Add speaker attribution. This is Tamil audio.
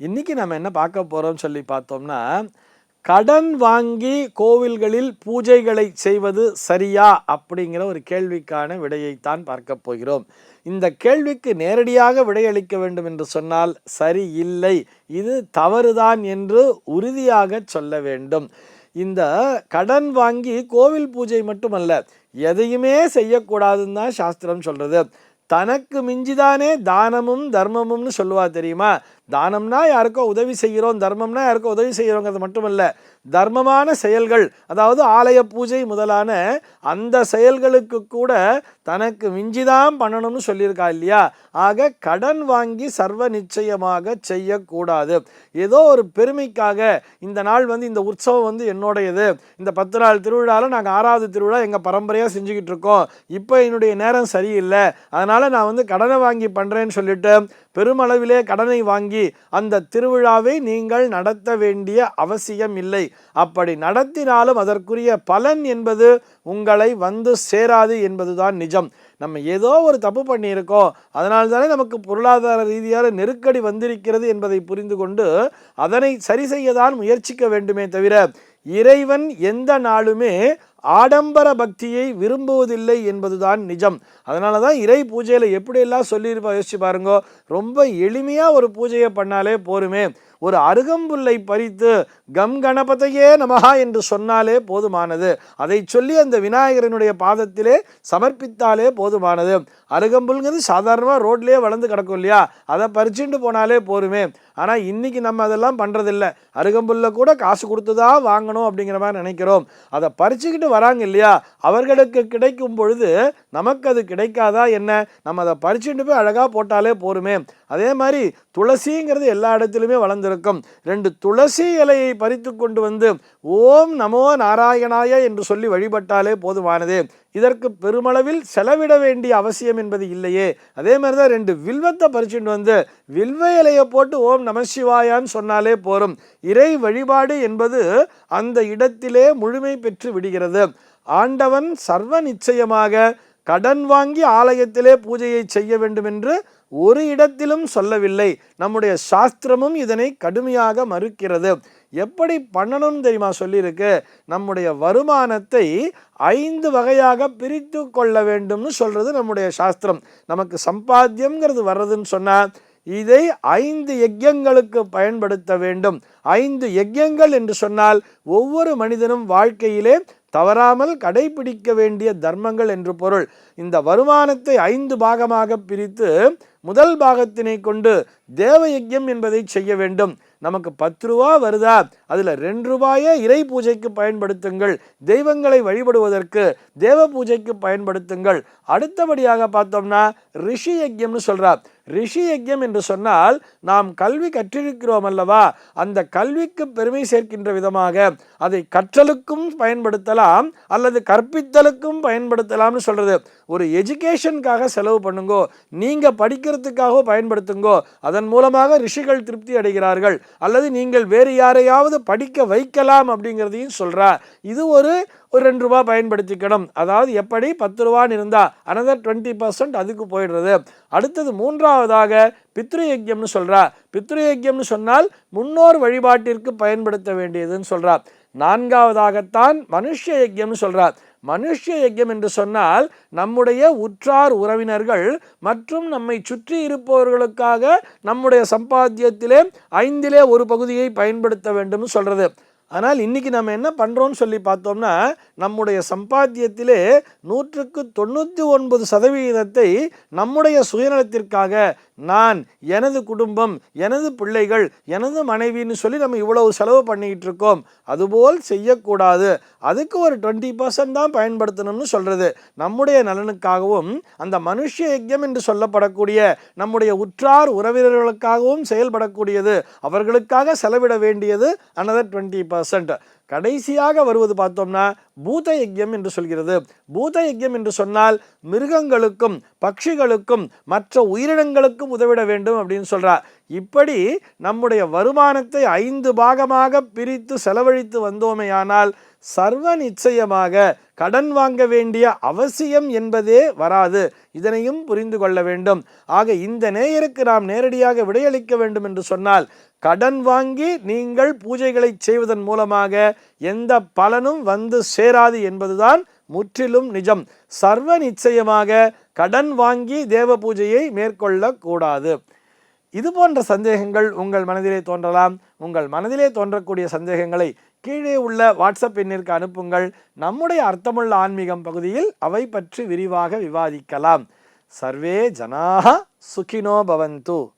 Speaker 1: இன்னைக்கு நம்ம என்ன பார்க்க போகிறோம்னு சொல்லி பார்த்தோம்னா கடன் வாங்கி கோவில்களில் பூஜைகளை செய்வது சரியா அப்படிங்கிற ஒரு கேள்விக்கான விடையைத்தான் பார்க்க போகிறோம். இந்த கேள்விக்கு நேரடியாக விடையளிக்க வேண்டும் என்று சொன்னால் சரி இல்லை இது தவறுதான் என்று உறுதியாக சொல்ல வேண்டும். இந்த கடன் வாங்கி கோவில் பூஜை மட்டுமல்ல எதையுமே செய்யக்கூடாதுன்னு தான் சாஸ்திரம் சொல்கிறது தனக்கு மிஞ்சிதானே தானமும் தர்மமும்னு சொல்லுவா தெரியுமா? தானம்னா யாருக்கோ உதவி செய்கிறோம் தர்மம்னா யாருக்கோ உதவி செய்கிறோங்கிறது மட்டுமல்ல தர்மமான செயல்கள் அதாவது ஆலய பூஜை முதலான அந்த செயல்களுக்கு கூட தனக்கு மிஞ்சிதான் பண்ணணும்னு சொல்லியிருக்கா இல்லையா? ஆக கடன் வாங்கி சர்வ நிச்சயமாக செய்யக்கூடாது. ஏதோ ஒரு பெருமைக்காக இந்த நாள் வந்து இந்த உற்சவம் வந்து என்னுடையது. இந்த பத்து நாள் திருவிழாவில் நாங்கள் ஆறாவது திருவிழா எங்கள் பரம்பரையாக செஞ்சுக்கிட்டு இருக்கோம். இப்போ என்னுடைய நேரம் சரியில்லை. அதனால் நான் வந்து கடனை வாங்கி பண்ணுறேன்னு சொல்லிட்டு பெருமளவிலே கடனை வாங்கி அந்த திருவிழாவை நீங்கள் நடத்த வேண்டிய அவசியம் இல்லை அப்படி நடத்தினாலும் அதற்குரிய பலன் என்பது உங்களை வந்து சேராது என்பதுதான் நிஜம். நம்ம ஏதோ ஒரு தப்பு பண்ணியிருக்கோம். அதனால தானே நமக்கு பொருளாதார ரீதியான நெருக்கடி வந்திருக்கிறது என்பதை புரிந்து கொண்டு அதனை சரி செய்யதான் முயற்சிக்க வேண்டுமே தவிர இறைவன் எந்த நாளுமே ஆடம்பர பக்தியை விரும்புவதில்லை என்பதுதான் நிஜம். அதனால தான் இறை பூஜையில் எப்படியெல்லாம் சொல்லியிருப்பா யோசிச்சு பாருங்க. ரொம்ப எளிமையாக ஒரு பூஜையை பண்ணாலே போருமே ஒரு அருகம்புல்லை பறித்து கம் கணபதையே நமகா என்று சொன்னாலே போதுமானது. அதை சொல்லி அந்த விநாயகரனுடைய பாதத்திலே சமர்ப்பித்தாலே போதுமானது. அருகம்புல்ங்கிறது சாதாரணமாக ரோட்லேயே வளர்ந்து கிடக்கும் இல்லையா? அதை பறிச்சுட்டு போனாலே போருமே ஆனால் இன்னைக்கு நம்ம அதெல்லாம் பண்ணுறதில்ல அருகம்புல்ல கூட காசு கொடுத்து தான் வாங்கணும் அப்படிங்கிற மாதிரி நினைக்கிறோம். அதை பறிச்சுக்கிட்டு வராங்க இல்லையா? அவர்களுக்கு கிடைக்கும் பொழுது நமக்கு அது கிடைக்காதா என்ன? நம்ம அதை பறிச்சுட்டு போய் அழகாக போட்டாலே போருமே. அதே மாதிரி துளசிங்கிறது எல்லா இடத்துலையுமே வளர்ந்துருக்கும். ரெண்டு துளசி இலையை பறித்து கொண்டு வந்து ஓம் நமோ நாராயணாய என்று சொல்லி வழிபட்டாலே போதுமானது. இதற்கு பெருமளவில் செலவிட வேண்டிய அவசியம் என்பது இல்லையே. அதே மாதிரி தான் ரெண்டு வில்வத்தை பறிச்சுட்டு வந்து வில்வ இலையை போட்டு ஓம் நமசிவாயான்னு சொன்னாலே போரும். இறை வழிபாடு என்பது அந்த இடத்திலே முழுமை பெற்று விடுகிறது. ஆண்டவன் சர்வ நிச்சயமாக கடன் வாங்கி ஆலயத்திலே பூஜையை செய்ய வேண்டும் என்று ஒரு இடத்திலும் சொல்லவில்லை. நம்முடைய சாஸ்திரமும் இதனை கடுமையாக மறுக்கிறது. எப்படி பண்ணணும்னு தெரியுமா சொல்லியிருக்கு? நம்முடைய வருமானத்தை ஐந்து வகையாக பிரித்து கொள்ள வேண்டும்னு சொல்கிறது நம்முடைய சாஸ்திரம். நமக்கு சம்பாத்தியம்ங்கிறது வர்றதுன்னு சொன்னால் இதை ஐந்து யஜ்யங்களுக்கு பயன்படுத்த வேண்டும். ஐந்து யஜ்யங்கள் என்று சொன்னால் ஒவ்வொரு மனிதனும் வாழ்க்கையிலே தவறாமல் கடைபிடிக்க வேண்டிய தர்மங்கள் என்று பொருள். இந்த வருமானத்தை ஐந்து பாகமாக பிரித்து முதல் பாகத்தினை கொண்டு தேவயஜம் என்பதை செய்ய வேண்டும். நமக்கு பத்து ரூபா வருதா? அதில் ரெண்டு ரூபாயை இறை பூஜைக்கு பயன்படுத்துங்கள். தெய்வங்களை வழிபடுவதற்கு தேவ பூஜைக்கு பயன்படுத்துங்கள். அடுத்தபடியாக பார்த்தோம்னா ரிஷி யஜ்யம்னு சொல்கிறார் ரிஷி யஜ்யம் என்று சொன்னால் நாம் கல்வி கற்றிருக்கிறோம் அல்லவா? அந்த கல்விக்கு பெருமை சேர்க்கின்ற விதமாக அதை கற்றலுக்கும் பயன்படுத்தலாம் அல்லது கற்பித்தலுக்கும் பயன்படுத்தலாம்னு சொல்கிறது ஒரு எஜுகேஷனுக்காக செலவு பண்ணுங்கோ நீங்கள் படிக்கிறதுக்காக பயன்படுத்துங்கோ அதன் மூலமாக ரிஷிகள் திருப்தி அடைகிறார்கள். அல்லது நீங்கள் வேறு யாரையாவது படிக்க வைக்கலாம் அப்படிங்கிறதையும் சொல்கிறார் இது ஒரு ஒரு ரெண்டு ரூபா பயன்படுத்திக்கணும். அதாவது எப்படி? பத்து ரூபான்னு இருந்தால் அனதர் டுவெண்ட்டி பர்சன்ட் அதுக்கு போயிடுறது. அடுத்தது மூன்றாவதாக பித்ரு சொல்கிறார் சொல்கிறா பித்ரு சொன்னால் முன்னோர் வழிபாட்டிற்கு பயன்படுத்த வேண்டியதுன்னு சொல்கிறார் நான்காவதாகத்தான் மனுஷ யஜ்யம்னு சொல்கிறார் மனுஷ யஜ்யம் என்று சொன்னால் நம்முடைய உற்றார் உறவினர்கள் மற்றும் நம்மை சுற்றி இருப்பவர்களுக்காக நம்முடைய சம்பாத்தியத்திலே ஐந்திலே ஒரு பகுதியை பயன்படுத்த வேண்டும் சொல்கிறது ஆனால் இன்றைக்கி நம்ம என்ன பண்ணுறோம்னு சொல்லி பார்த்தோம்னா நம்முடைய சம்பாத்தியத்திலே நூற்றுக்கு தொண்ணூற்றி ஒன்பது சதவீதத்தை நம்முடைய சுயநலத்திற்காக நான் எனது குடும்பம் எனது பிள்ளைகள் எனது மனைவின்னு சொல்லி நம்ம இவ்வளவு செலவு பண்ணிக்கிட்டு இருக்கோம் அதுபோல் செய்யக்கூடாது. அதுக்கு ஒரு டுவெண்ட்டி பர்சன்ட் தான் பயன்படுத்தணும்னு சொல்கிறது நம்முடைய நலனுக்காகவும் அந்த மனுஷ யஜ்யம் என்று சொல்லப்படக்கூடிய நம்முடைய உற்றார் உறவினர்களுக்காகவும் செயல்படக்கூடியது. அவர்களுக்காக செலவிட வேண்டியது அனதர் டுவெண்ட்டி பர்சன்ட் கடைசியாக வருவது பார்த்தோம்னா பூத யஜ்யம் என்று சொல்கிறது. பூத யஜ்யம் என்று சொன்னால் மிருகங்களுக்கும் பட்சிகளுக்கும் மற்ற உயிரினங்களுக்கும் உதவிட வேண்டும் அப்படின்னு சொல்கிறார் இப்படி நம்முடைய வருமானத்தை ஐந்து பாகமாக பிரித்து செலவழித்து வந்தோமேயானால் சர்வ நிச்சயமாக கடன் வாங்க வேண்டிய அவசியம் என்பதே வராது. இதனையும் புரிந்து கொள்ள வேண்டும். ஆக இந்த நேயருக்கு நாம் நேரடியாக விடையளிக்க வேண்டும் என்று சொன்னால் கடன் வாங்கி நீங்கள் பூஜைகளை செய்வதன் மூலமாக எந்த பலனும் வந்து சேராது என்பதுதான் முற்றிலும் நிஜம். சர்வ நிச்சயமாக கடன் வாங்கி தேவ பூஜையை மேற்கொள்ளக்கூடாது இது போன்ற சந்தேகங்கள் உங்கள் மனதிலே தோன்றலாம். உங்கள் மனதிலே தோன்றக்கூடிய சந்தேகங்களை கீழே உள்ள வாட்ஸ்அப் எண்ணிற்கு அனுப்புங்கள். நம்முடைய அர்த்தமுள்ள ஆன்மீகம் பகுதியில் அவை பற்றி விரிவாக விவாதிக்கலாம். சர்வே ஜனாக சுகினோ பவந்து.